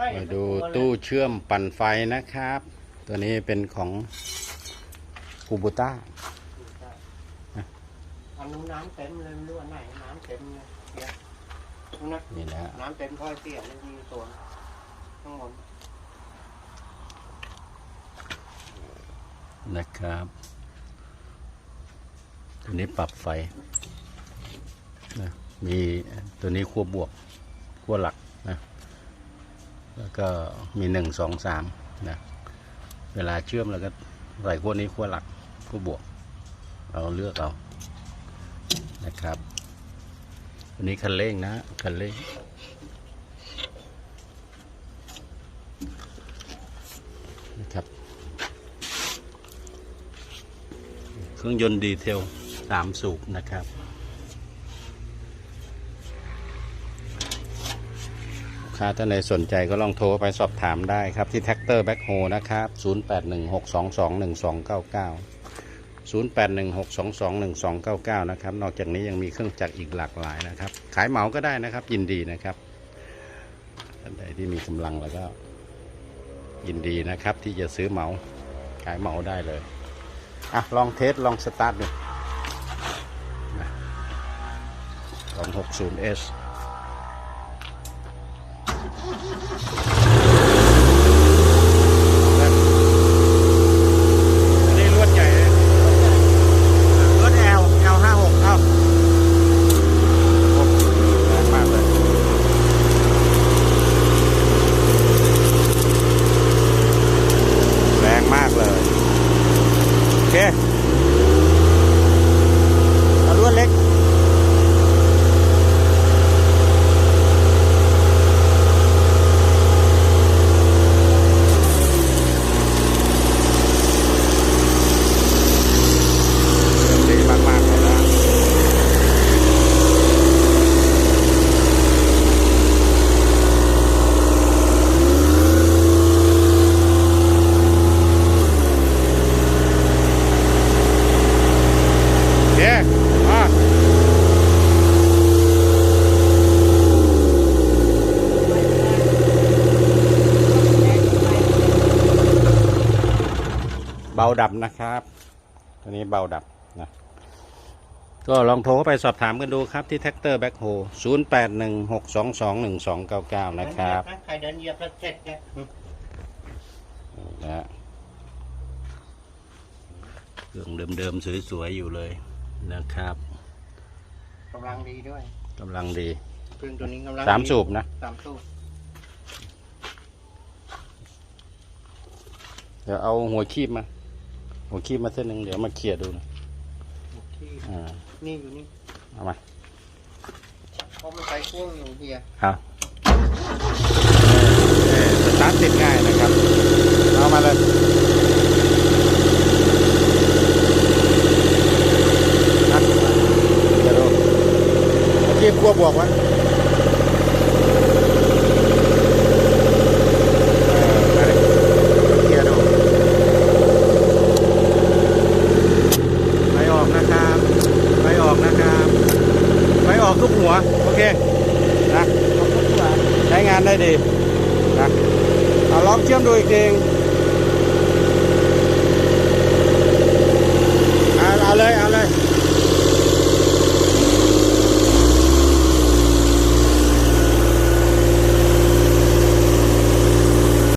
ได้มาดูตู้เชื่อมปั่นไฟนะครับ ตัวนี้เป็นของคูบูต้าอันนู้นน้ำเต็มเลยไม่รู้อันไหนน้ำเต็มเลยเนี่ยนู่นนะนี่นะฮะน้ำเต็มถ้อยเสียมันมีตัวข้างบนนะครับตัวนี้ปรับไฟนะมีตัวนี้ขั้วบวกขั้วหลักนะ แล้วก็มีหนึ่งสองสามนะเวลาเชื่อมแล้วก็ใส่ขั้วนี้ขั้วหลักขั้วบวก เราเลือกเอานะครับอันนี้คันเร่งนะคันเร่งนะครับ เครื่องยนต์ดีเทลสามสูบนะครับ ค้าท่านใดสนใจก็ลองโทรไปสอบถามได้ครับที่แท็กเตอร์แบ็คโฮนะครับ 0816221299 0816221299 นะครับ นอกจากนี้ยังมีเครื่องจักรอีกหลากหลายนะครับ ขายเหมาก็ได้นะครับ ยินดีนะครับท่านใดที่มีกำลังแล้วก็ ยินดีนะครับ ที่จะซื้อเหมา ขายเหมาได้เลยอะลองเทสลองสตาร์ทดูลอง 60S Thank you. บาดับนะครับ ตัวนี้เบาดับนะก็ลองโทรไปสอบถามกันดูครับที่แท็กเตอร์แบ็คโฮ0 8 1 6 2 2 1 2 9 9 นะครับ ใครเดินเหยียบแล้วเสร็จเนี่ยนะฮะเครื่องเดิมๆสวยๆอยู่เลยนะครับกำลังดีด้วยกำลังดีเครื่องตัวนี้กำลังสามดีสูบนะสามสูบเดี๋ยวเอาหัวคีบมา หัวคีบมาเส้นหนึ่งเดี๋ยวมาเคลียร์ดูนะที่อ่านี่อยู่นี่เอามาเพราะมันใช้พ่วงอยู่เฮียเอาเออสตาร์ทติดง่ายนะครับ เอามาเลยนะเดี๋ยวดูหัวคีบขั้วบวกไว้ เออมาดิเคลียร์ดูไปออกนะครับไปออกนะครับไป อกทุกหัว โอเค นะใช้งานได้ดีนะเอาลองเชื่อมดูอีกทีเอาเอาเลย เอาเลย